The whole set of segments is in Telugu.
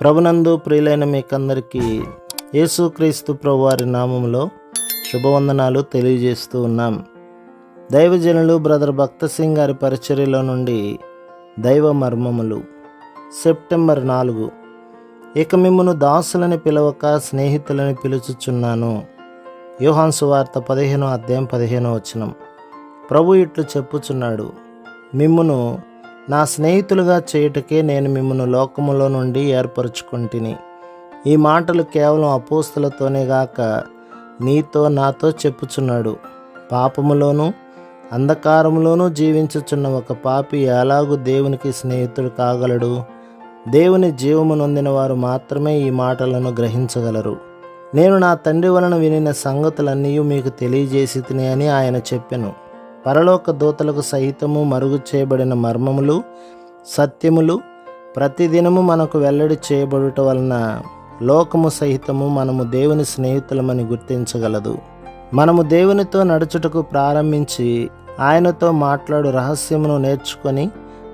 ప్రభునందు ప్రియులైన మీకందరికీ యేసుక్రీస్తు ప్రభువారి నామములో శుభవందనాలు తెలియజేస్తూ ఉన్నాం. దైవజనులు బ్రదర్ భక్త సింగ్ గారి పరిచర్యలో నుండి దైవ మర్మములు. సెప్టెంబర్ నాలుగు. ఇక మిమ్మను దాసులని పిలవక స్నేహితులని పిలుచుచున్నాను. యోహాన్సు వార్త పదిహేనో అధ్యాయం పదిహేనో వచనం. ప్రభు ఇట్లు చెప్పుచున్నాడు మిమ్మును నా స్నేహితులుగా చేయుటకే నేను మిమ్మను లోకములో నుండి ఏర్పరచుకుంటుని. ఈ మాటలు కేవలం అపోస్తులతోనే గాక నీతో నాతో చెప్పుచున్నాడు. పాపములోనూ అంధకారములోనూ జీవించుచున్న ఒక పాపి ఎలాగూ దేవునికి స్నేహితుడు కాగలడు? దేవుని జీవము నొందిన వారు మాత్రమే ఈ మాటలను గ్రహించగలరు. నేను నా తండ్రి వలన వినిన సంగతులన్నీ మీకు తెలియజేసి తిని అని ఆయన చెప్పాను. పరలోక దూతలకు సహితము మరుగు చేయబడిన మర్మములు సత్యములు ప్రతిదినము మనకు వెల్లడి చేయబడుట వలన లోకము సహితము మనము దేవుని స్నేహితులమని గుర్తించగలదు. మనము దేవునితో నడుచుటకు ప్రారంభించి ఆయనతో మాట్లాడు రహస్యమును నేర్చుకొని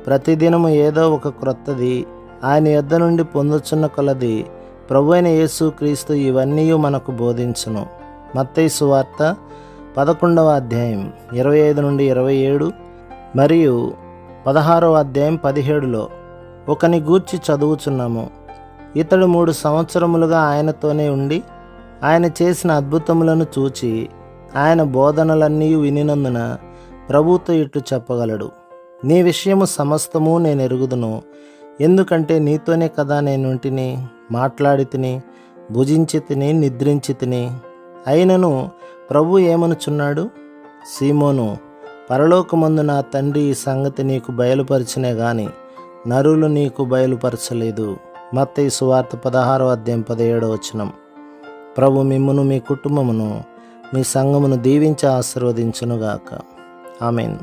ప్రతిదినము ఏదో ఒక క్రొత్తది ఆయన యొద్ద నుండి పొందుచున్న కొలది ప్రభు అయిన యేసు క్రీస్తు ఇవన్నీ మనకు బోధించును. మత్తయి సువార్త పదకొండవ అధ్యాయం ఇరవై ఐదు నుండి ఇరవై ఏడు మరియు పదహారవ అధ్యాయం పదిహేడులో ఒకని గూర్చి చదువుచున్నాము. ఇతడు మూడు సంవత్సరములుగా ఆయనతోనే ఉండి ఆయన చేసిన అద్భుతములను చూచి ఆయన బోధనలన్నీ వినినందున ప్రభుతో ఇట్లు చెప్పగలడు. నీ విషయము సమస్తము నేను ఎరుగుదును. ఎందుకంటే నీతోనే కదా నేనుంటిని మాట్లాడి తిని భుజించి తిని నిద్రించి తిని. అయినను ప్రభు ఏమనుచున్నాడు? సీమోను పరలోకమందు నా తండ్రి ఈ సంగతి నీకు బయలుపరిచినే గాని నరులు నీకు బయలుపరచలేదు. మత్త ఈ సువార్త పదహారో అధ్యాయం పదిహేడో వచనం. ప్రభు మిమ్మును మీ కుటుంబమును మీ సంఘమును దీవించి ఆశీర్వదించునుగాక. ఆమెన్.